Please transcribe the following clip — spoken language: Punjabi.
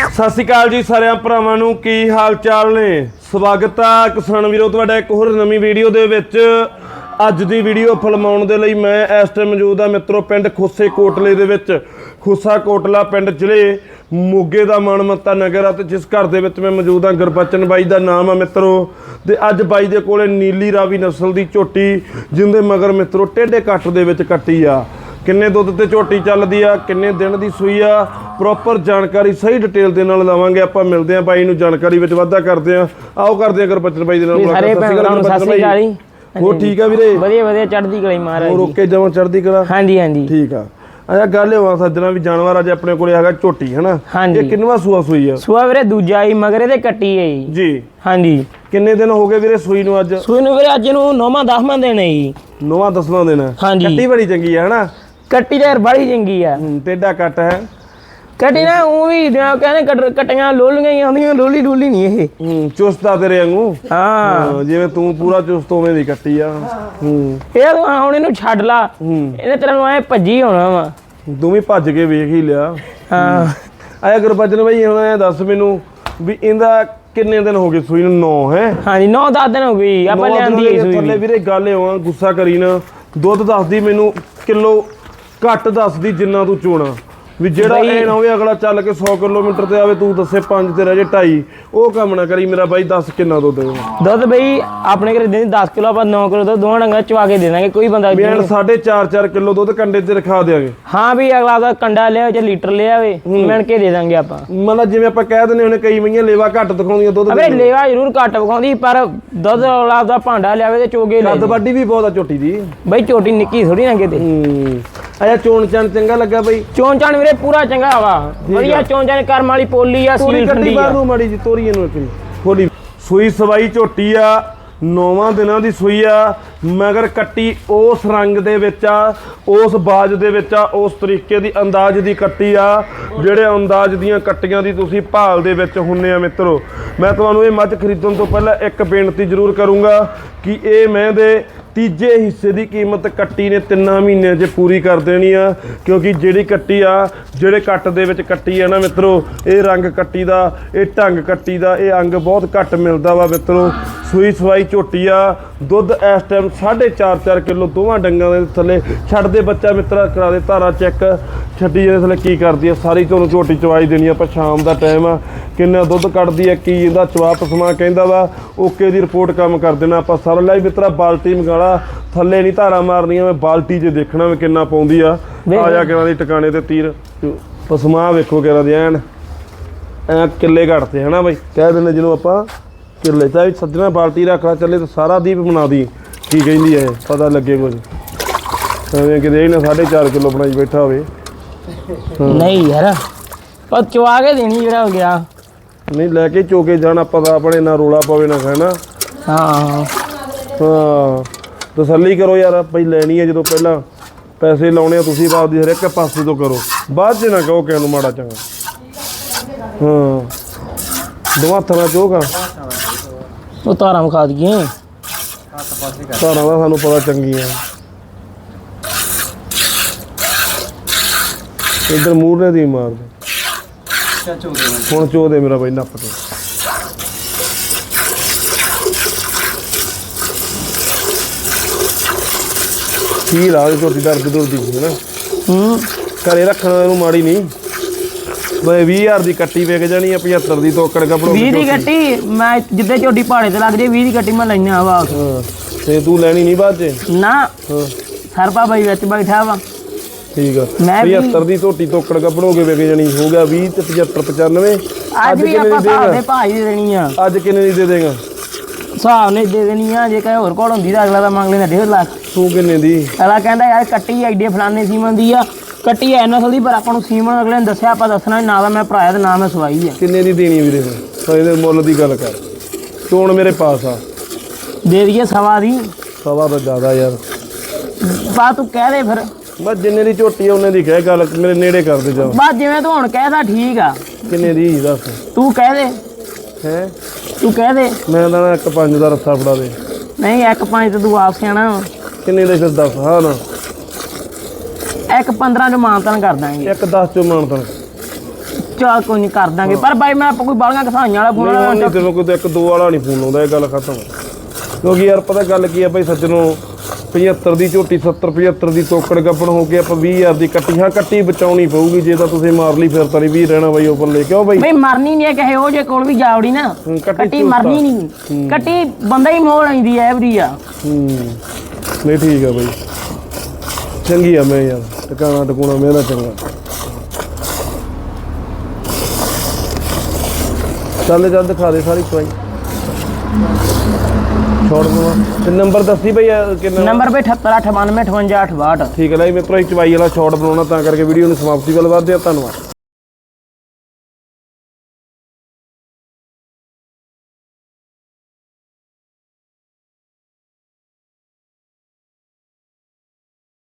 ਸਤਿ ਸ਼੍ਰੀ ਅਕਾਲ ਜੀ ਸਾਰਿਆਂ ਭਰਾਵਾਂ ਨੂੰ, ਕੀ ਹਾਲ ਚਾਲ ਨੇ? ਸਵਾਗਤ ਆ ਕਿਸਾਨ ਵੀਰੋ, ਤੁਹਾਡਾ ਇੱਕ ਹੋਰ ਨਵੀਂ ਵੀਡੀਓ ਦੇ ਵਿੱਚ। ਅੱਜ ਦੀ ਵੀਡੀਓ ਫਿਲਮਾਉਣ ਦੇ ਲਈ ਮੈਂ ਇਸ ਟਾਈਮ ਮੌਜੂਦ ਆ ਮਿੱਤਰੋ, ਪਿੰਡ ਖੁੱਸੇ ਕੋਟਲੇ ਦੇ ਵਿੱਚ। ਖੁੱਸਾ ਕੋਟਲਾ ਪਿੰਡ ਜ਼ਿਲ੍ਹੇ ਮੋਗੇ ਦਾ ਮਨਮੱਤਾ ਨਗਰ ਆ ਤੇ ਜਿਸ ਘਰ ਦੇ ਵਿੱਚ ਮੈਂ ਮੌਜੂਦ ਆ, ਗੁਰਬਚਨ ਬਾਈ ਦਾ ਨਾਮ ਆ ਮਿੱਤਰੋ। ਤੇ ਅੱਜ ਬਾਈ ਦੇ ਕੋਲੇ ਨੀਲੀ ਰਾਵੀ ਨਸਲ ਦੀ ਝੋਟੀ, ਜਿੰਦੇ ਮਗਰ ਮਿੱਤਰੋ, ਟੇਢੇ ਕੱਟ ਦੇ ਵਿੱਚ ਕੱਟੀ ਆ। ਕਿੰਨੇ ਦੁੱਧ ਤੇ ਝੋਟੀ ਚੱਲਦੀ ਆ ਕਿੰਨੇ ਦਿਨ ਦੀ ਸੂਈ ਆ ਪ੍ਰੋਪਰ ਜਾਣਕਾਰੀ ਸਹੀ ਡਿਟੇਲ ਦੇ ਨਾਲ ਲਵਾਂਗੇ ਆਪਾਂ ਮਿਲਦੇ ਆ ਬਾਈ ਨੂੰ ਜਾਣਕਾਰੀ ਵਿੱਚ ਵਾਧਾ ਕਰਦੇ ਆ ਆਓ ਕਰਦੇ ਆ ਗੁਰਬਚਨ ਬਾਈ ਦੇ ਨਾਲ ਸਾਰੇ। ਭੈਣ ਨੂੰ ਸਤਿ ਸ੍ਰੀ ਅਕਾਲ ਜੀ। ਹੋਰ ਠੀਕ ਆ ਵੀਰੇ? ਵਧੀਆ ਵਧੀਆ ਚੜ੍ਹਦੀ ਕਲੀ ਮਹਾਰਾਜ ਹੋਰ। ਓਕੇ ਜਮਾਂ ਚੜਦੀ ਕਰਾ ਹਾਂਜੀ ਹਾਂਜੀ। ਠੀਕ ਆ। ਅੱਛਾ ਗੱਲ ਹੋਆ ਸੱਜਣਾ ਵੀ ਜਾਨਵਰ ਅੱਜ ਆਪਣੇ ਕੋਲੇ ਹੈਗਾ ਝੋਟੀ ਹਨਾ। ਇਹ ਕਿੰਨਵਾ ਸੂਆ ਸੂਈ ਆ? ਸੂਆ ਵੀਰੇ ਦੂਜਾ ਹੀ ਮਗਰੇ ਤੇ ਕੱਟੀ ਹੈ ਜੀ। ਜੀ। ਹਾਂਜੀ। ਕਿੰਨੇ ਦਿਨ ਹੋ ਗਏ ਵੀਰੇ ਸੂਈ ਨੂੰ ਅੱਜ? ਸੂਈ ਨੂੰ ਵੀਰੇ ਅੱਜ ਨੂੰ ਨੌਵਾਂ ਦਸਵਾਂ ਦੇਣਾ ਜੀ। ਨਵਾਂ ਦਸਵਾਂ ਦਿਨ। ਆ। ਹਾਂਜੀ। ਕੱਟੀ ਬੜੀ ਚੰਗੀ ਆ ਹਨਾ? ਕੱਟੀ ਤੇ ਯਾਰ ਬੜੀ ਚੰਗੀ ਆ। ਹੂੰ, ਟੇਢਾ ਕੱਟ ਹੈ। ਕੱਟੀ ਨਾ ਉਹ ਵੀ ਜਿਵੇਂ ਕਹਿੰਦੇ ਕੱਟ- ਕੱਟੀਆਂ ਲੋਲੀਆਂ ਹੀ ਆਉਂਦੀਆਂ ਲੋਲੀ ਲੋਲੀ ਨਹੀਂ ਇਹ। ਹੂੰ ਚੁਸਤਾ ਤੇਰੇ ਵਾਂਗੂ। ਹਾਂ। ਹਾਂ, ਜਿਵੇਂ ਤੂੰ ਪੂਰਾ ਚੁਸਤ ਉਵੇਂ ਦੀ ਕੱਟੀ ਆ। ਹੂੰ। ਇਹ ਤਾਂ ਹੁਣ ਇਹਨੂੰ ਛੱਡ ਲਾ। ਹੂੰ। ਇਹਨੇ ਤੇਰੇ ਨੂੰ ਐ ਭੱਜੀ ਹੋਣਾ ਵਾ। ਤੂੰ ਵੀ ਭੱਜ ਕੇ ਵੇਖ ਹੀ ਲਿਆ। ਹਾਂ। ਆਇਆ ਗੁਰਬਚਨ ਭਾਈ ਹੁਣ ਇਹ ਦੱਸ ਮੈਨੂੰ ਵੀ ਇਹਦਾ ਕਿੰਨੇ ਦਿਨ ਹੋ ਗਏ ਸੂਈ ਨੂੰ? 9 ਹੈ। ਹਾਂਜੀ 9-10 ਦਿਨ ਹੋ ਗਈ ਆਪਾਂ ਲਿਆਂਦੀ ਸੂਈ। ਥੱਲੇ। ਵੀਰੇ ਗੱਲ ਹੋਆ ਗੁੱਸਾ ਕਰੀ ਨਾ। ਦੁੱਧ ਦੱਸਦੀ ਮੈਨੂੰ ਕਿਲੋ ਘੱਟ ਦੱਸਦੀ ਜਿੰਨਾ ਤੂੰ ਚੋਣਾ। ਵੀ ਜਿਹੜਾ ਇਹ ਨਾ ਹੋਵੇ ਅਗਲਾ ਚੱਲ ਕੇ 100 ਕਿਲੋਮੀਟਰ ਤੇ ਆਵੇ ਤੂੰ ਦੱਸੇ 5 ਤੇ ਰਹਿ ਜੇ 2.5 ਉਹ ਕੰਮ ਨਾ ਕਰੀ ਮੇਰਾ ਬਾਈ ਦੱਸ ਕਿੰਨਾ ਦੁੱਧ ਦੇਗਾ ਦੁੱਧ ਬਈ ਆਪਣੇ ਘਰੇ ਦਿਨ 10 ਕਿਲੋ ਆਪਾਂ 9 ਕਿਲੋ ਦੁੱਧ ਦੋਵਾਂ ਡੰਗਾਂ ਚਵਾ ਕੇ ਦੇ ਦਾਂਗੇ ਕੋਈ ਬੰਦਾ ਬਿਆਨ 4.5 4 ਕਿਲੋ ਦੁੱਧ ਕੰਡੇ ਤੇ ਰਖਾ ਦੇਾਂਗੇ ਹਾਂ ਵੀ ਅਗਲਾ ਦਾ ਕੰਡਾ ਲਿਆ ਜਾਂ ਲੀਟਰ ਲਿਆ ਵੇ ਮਿਣ ਕੇ ਦੇ ਦਾਂਗੇ ਆਪਾਂ। ਮਤਲਬ ਜਿਵੇਂ ਆਪਾਂ ਕਹਿ ਦਿੰਦੇ ਹੁੰਦੇ ਕਈ ਮਈਆਂ ਲੇਵਾ ਘੱਟ ਦਿਖਾਉਂਦੀਆਂ ਦੁੱਧ ਅਬੇ ਲੇਵਾ ਜ਼ਰੂਰ ਘੱਟ ਵਿਖਾਉਂਦੀ ਪਰ ਦੁੱਧ ਅਗਲਾ ਦਾ ਭਾਂਡਾ ਲਿਆਵੇ ਤੇ ਚੋਗੇ ਲੈ ਕੱਦ ਵੱਡੀ ਵੀ ਬਹੁਤ ਆ ਝੋਟੀ ਦੀ। ਬਈ ਝੋਟੀ ਨਿੱਕੀ ਥੋੜੀ ਨਾ ਕਿਤੇ ਅੱਛਾ ਚੋਣ ਚਣ ਚੰਗਾ ਲੱਗਾ ਬਈ। ਚੋਣ ਚਾਣ ਵੀਰੇ ਪੂਰਾ ਚੰਗਾ ਵਾ ਵਧੀਆ ਚੋਣ ਚਾਣ ਕਰਮ ਵਾਲੀ ਪੋਲੀ ਆ ਸੀਲ ਕੱਢੀ ਠੰਡੀ ਬਾਹਰ ਆ ਨੂੰ ਮਾੜੀ ਜੀ ਤੋਰੀ ਇਹਨੂੰ ਇੱਕ ਥੋੜੀ ਸੂਈ ਸਵਾਈ ਝੋਟੀ ਆ ਨੌਵਾਂ ਦਿਨਾਂ ਦੀ ਸੂਈ ਆ ਮਗਰ ਕੱਟੀ ਉਸ ਰੰਗ ਦੇ ਵਿੱਚ ਆ ਉਸ ਬਾਜ ਦੇ ਵਿੱਚ ਆ ਉਸ ਤਰੀਕੇ ਦੀ ਅੰਦਾਜ਼ ਦੀ ਕੱਟੀ ਆ ਜਿਹੜੇ ਅੰਦਾਜ਼ ਦੀਆਂ ਕੱਟੀਆਂ ਦੀ ਤੁਸੀਂ ਭਾਲ ਦੇ ਵਿੱਚ ਹੁੰਨੇ ਆ ਮਿੱਤਰੋ। ਮੈਂ ਤੁਹਾਨੂੰ ਇਹ ਮੱਝ ਖਰੀਦਣ ਤੋਂ ਪਹਿਲਾਂ ਇੱਕ ਬੇਨਤੀ ਜ਼ਰੂਰ ਕਰੂੰਗਾ ਕਿ ਇਹ ਮੈਂ ਦੇ ਤੀਜੇ ਹਿੱਸੇ ਦੀ ਕੀਮਤ ਕੱਟੀ ਨੇ ਤਿੰਨਾਂ ਮਹੀਨਿਆਂ 'ਚ ਪੂਰੀ ਕਰ ਦੇਣੀ ਆ, ਕਿਉਂਕਿ ਜਿਹੜੀ ਕੱਟੀ ਆ, ਜਿਹੜੇ ਕੱਟ ਦੇ ਵਿੱਚ ਕੱਟੀ ਆ ਨਾ ਮਿੱਤਰੋ, ਇਹ ਰੰਗ ਕੱਟੀ ਦਾ, ਇਹ ਢੰਗ ਕੱਟੀ ਦਾ, ਇਹ ਅੰਗ ਬਹੁਤ ਘੱਟ ਮਿਲਦਾ ਵਾ ਮਿੱਤਰੋ। ਸੂਈ ਸਵਾਈ ਝੋਟੀ ਆ, ਦੁੱਧ ਇਸ ਟਾਈਮ 4.5 ਕਿਲੋ ਦੋਵਾਂ ਡੰਗਾਂ ਦੇ ਥੱਲੇ। ਛੱਡਦੇ ਬੱਚਾ ਮਿੱਤਰਾ, ਕਰਾ ਦੇ ਧਾਰਾ ਚੈੱਕ। ਛੱਡੀ ਇਹਦੇ ਥੱਲੇ ਕੀ ਕਰਦੀ ਆ? ਸਾਰੀ ਤੁਹਾਨੂੰ ਝੋਟੀ ਚਵਾਈ ਦੇਣੀ ਆ ਆਪਾਂ ਸ਼ਾਮ ਦਾ ਟਾਈਮ ਆ। ਕਿੰਨਾ ਦੁੱਧ ਕੱਢਦੀ ਆ ਕੀ ਇਹਦਾ ਚਵਾ ਪਸਮਾ ਕਹਿੰਦਾ ਵਾ। ਓਕੇ ਦੀ ਰਿਪੋਰਟ ਕੰਮ ਕਰ ਦੇਣਾ ਆਪਾਂ ਸਾਰਾ ਲੈ ਮਿੱਤਰਾ ਬਾਲਟੀ ਮੰਗਾਲਾ। ਥੱਲੇ ਨਹੀਂ ਧਾਰਾ ਮਾਰਨੀਆਂ ਮੈਂ ਬਾਲਟੀ 'ਚ ਦੇਖਣਾ ਵੀ ਕਿੰਨਾ ਪਾਉਂਦੀ ਆ। ਆ ਜਾ ਕਿਹਨਾਂ ਦੀ ਟਿਕਾਣੇ ਤੇ ਤੀਰ। ਪਸਮਾ ਵੇਖੋ ਕਿਹਨਾਂ ਦੀ ਐਨ। ਐ ਕਿੱਲੇ ਘੜਤੇ ਹਨਾ ਬਾਈ? ਕਹਿ ਦਿੰਦੇ ਜਿਹਨੂੰ ਆਪਾਂ ਕਿੱਲੇ ਤਾਂ ਵੀ ਸੱਜਣਾ ਬਾਲਟੀ ਰੱਖ ਲਾ ਚੱਲੇ ਤਾਂ ਸਾਰਾ ਦੀਪ ਬਣਾ ਦੀ। ਕੀ ਕਹਿੰਦੀ ਐ ਪਤਾ ਲੱਗੇ ਕੁਝ ਐਵੇਂ ਕਿਤੇ ਇਹ ਨਾ 4.5 ਕਿਲੋ ਬਣਾਈ ਬੈਠਾ ਹੋਵੇ। ਨਹੀਂ ਯਾਰ ਪਰ ਚਵਾ ਕੇ ਦੇਣੀ ਜਿਹੜਾ ਹੋ ਗਿਆ। ਨਹੀਂ ਲੈ ਕੇ ਚੋਕੇ ਜਾਣਾ ਪਤਾ ਆਪਣੇ ਨਾ ਰੋਲਾ ਪਵੇ ਨਾ ਖਾਣਾ ਹਾਂ। ਹਾਂ ਤਸੱਲੀ ਕਰੋ ਯਾਰ ਭਾਈ ਲੈਣੀ ਹੈ ਜਦੋਂ ਪਹਿਲਾਂ। ਪੈਸੇ ਲਾਉਣੇ ਆ ਤੁਸੀਂ ਬਾਪ ਦੀ ਹਰ ਇੱਕ ਪਾਸੇ ਤੋਂ ਕਰੋ। ਬਾਅਦ 'ਚ ਨਾ ਕਹੋ ਕਿਸ ਨੂੰ ਮਾੜਾ ਚੰਗਾ। ਹਾਂ। ਦੋਵਾਂ ਹੱਥਾਂ ਨਾਲ ਚੋਗਾ ਉਹ ਤਾਰਾਂ ਵਿਖਾ ਦਈਏ। ਧਾਰਾਂ ਦਾ ਸਾਨੂੰ ਪਤਾ ਚੰਗੀਆਂ। ਇਧਰ ਮੂਰਨੇ ਦੀ ਮਾਰ ਦੇ। ਹੁਣ ਚੋ ਦੇ ਮੇਰਾ ਬਾਈ ਨੱਪ ਤੇ ਕੀ ਲਾ ਝੋਟੀ ਦਰਦ ਦੁਰਦੀ ਹੈ ਨਾ ਹੂੰ। ਘਰੇ ਰੱਖਣ ਨੂੰ ਮਾੜੀ ਨਹੀਂ। ਬਈ 20000 ਦੀ ਕੱਟੀ ਵਿਕ ਜਾਣੀ ਆ 75 ਦੀ ਤੋਕੜ ਕਪੜੋ 20 ਦੀ ਗੱਟੀ ਮੈਂ ਜਿੱਦੇ ਝੋਟੀ ਪਹਾੜੇ ਤੇ ਲੱਗ ਜੇ 20 ਦੀ ਗੱਟੀ ਮੈਂ ਲੈਣਾ ਵਾ। ਹਾਂ ਤੇ ਤੂੰ ਲੈਣੀ ਨਹੀਂ ਬਾਅਦ ਚ? ਨਾ ਹਾਂ। ਸਰਪਾ ਬਾਈ ਵਿੱਚ ਬੈਠਾ ਵਾ। ਠੀਕ ਆ। ਮੈਂ ਵੀ- 75 ਦੀ ਝੋਟੀ ਤੋਕੜ ਕਪੜੋ ਕੇ ਵਿਕ ਜਾਣੀ ਹੋ ਗਿਆ 20 ਤੇ 75 95 ਅੱਜ ਵੀ ਆਪਾਂ ਦੀ ਦੇਣੀ ਆ। ਅੱਜ ਕਿੰਨੇ ਦੀ ਦੇ ਦੇਗਾ? ਹਿਸਾਬ ਨੇ ਦੇ ਦੇਣੀ ਆ ਜੇ ਕਹੇ ਹੋਰ ਕੋਲ ਹੁੰਦੀ ਤਾਂ ਅਗਲਾ ਤਾਂ ਮੰਗ ਲੈਂਦਾ 1.5 ਲੱਖ। ਤੂੰ ਕਿੰਨੇ ਦੀ? ਅਗਲਾ ਕਹਿੰਦਾ ਯਾਰ ਕੱਟੀ ਆਈਡੀ ਫਲਾਣੇ ਸੀਮਨ ਦੀ ਆ। ਕੱਟੀ ਐ ਨਸਲ ਦੀ ਪਰ ਆਪਾਂ ਨੂੰ ਸੀਮਨ ਅਗਲੇ ਨੇ ਦੱਸਿਆ ਆਪਾਂ ਦੱਸਣਾ ਨੀ, ਤਾਂ ਮੈਂ ਭਰਾਇਆ ਤੇ ਨਾ ਮੈਂ ਸਵਾਈ ਆ। ਕਿੰਨੇ ਦੀ ਦੇਣੀ ਵੀਰੇ? ਤਾਂ ਇਹਦੇ ਮੁੱਲ ਦੀ ਗੱਲ ਕਰ। ਚੋਣ ਮੇਰੇ ਪਾਸ ਆ। ਦੇ ਦਈਏ ਸਵਾ ਦੀ। ਸਵਾ ਤਾਂ ਜ਼ਿਆਦਾ ਯਾਰ। ਬਾ ਤੂੰ ਕਹਿ ਦੇ ਫਿਰ। ਬਸ ਜਿੰਨੇ ਦੀ ਝੋਟੀ ਆ ਉਹਨੇ ਦੀ ਕਹਿ ਗੱਲ ਮੇਰੇ ਨੇੜੇ ਕਰ ਦੇ ਜਾ। ਬਸ ਜਿਵੇਂ ਤੂੰ ਹੁਣ ਕਹਿਦਾ ਠੀਕ ਆ। ਕਿੰਨੇ ਦੀ ਦੱਸ। ਤੂੰ ਕਹਿ ਦੇ। ਹੈ? ਤੂੰ ਕਹਿ ਦੇ। ਮੈਂ ਤਾਂ ਨਾ ਇੱਕ ਪੰਜ ਦਾ ਰੱਸਾ ਫੜਾ ਦੇ। ਨਹੀਂ ਇੱਕ ਪੰਜ ਤੇ ਤੂੰ ਆਪ ਸਿਆਣਾ। ਕਿੰਨੇ ਦੇ ਫਿਰ ਦੱਸ ਹਾਂ ਨਾ। ਇੱਕ 15 ਚ ਮਾਨਤਨ ਕਰ ਦਾਂਗੇ। ਇੱਕ 10 ਚੋਂ ਮਾਨ ਤਾਂ ਚਾ ਕੋਈ ਨਹੀਂ ਕਰ ਦਾਂਗੇ। ਪਰ ਬਾਈ ਮੈਂ ਆਪਾਂ ਕੋਈ ਬਾਲੀਆਂ ਕਸਾਈਆਂ ਵਾਲਾ ਫੋਨ ਨਹੀਂ ਤੈਨੂੰ ਕੋਈ ਤਾਂ ਇੱਕ ਦੋ ਵਾਲਾ ਨਹੀਂ ਫੋਨ ਆਉਂਦਾ ਇਹ ਗੱਲ ਖਤਮ। ਕਿਉਂਕਿ ਯਾਰ ਪਤਾ ਗੱਲ ਕੀ ਆ ਭਾਈ ਸੱਜਣੋ 75 ਦੀ ਝੋਟੀ 70 75 ਦੀ ਤੋਕੜ ਗੱਪਣ ਹੋ ਕੇ ਆਪਾਂ 20000 ਦੀ ਕੱਟੀ ਹਾਂ ਕੱਟੀ ਬਚਾਉਣੀ ਪਊਗੀ ਜੇ ਤਾਂ ਤੁਸੀਂ ਮਾਰ ਲਈ ਫਿਰ ਤਾਂ ਨਹੀਂ ਵੀ ਰਹਿਣਾ ਬਾਈ ਉਹ ਪੱਲੇ ਕਿਉਂ ਬਾਈ? ਬਈ ਮਰਨੀ ਨਹੀਂ ਹੈ ਕਹੇ ਉਹ ਜੇ ਕੋਲ ਵੀ ਜਾਵੜੀ ਨਾ ਕੱਟੀ। ਮਰਨੀ ਨਹੀਂ। ਕੱਟੀ ਬੰਦਾ ਹੀ ਮੋੜ ਆਈਂਦੀ ਐ ਐਵਰੀ ਆ। ਹੂੰ। ਨਹੀਂ ਠੀਕ ਆ ਬਾਈ। ਚੰਗੀ ਆ ਮੈਂ ਯਾਰ ਟਿਕਾਣਾ ਟਕੂਣਾ ਮੇਰਾ ਚੰਗਾ। ਚੱਲ ਜਦ ਦਿਖਾ ਦੇ ਸਾਰੀ ਚਵਾਈ ਛੋੜ ਦਵਾ ਤੇ ਨੰਬਰ ਦੱਸੀ ਬਈ ਇਹ ਕਿੰਨਾ? ਨੰਬਰ ਬਈ 78 98 58 58 ਠੀਕ ਹੈ ਲੈ ਮੈਂ ਭਰਾ ਚਵਾਈ ਵਾਲਾ ਸ਼ਾਰਟ ਬਣਾਉਣਾ ਤਾਂ ਕਰਕੇ ਵੀਡੀਓ ਨੂੰ ਸਮਾਪਤੀ ਵੱਲ ਵਧਦੇ ਆ ਧੰਨਵਾਦ।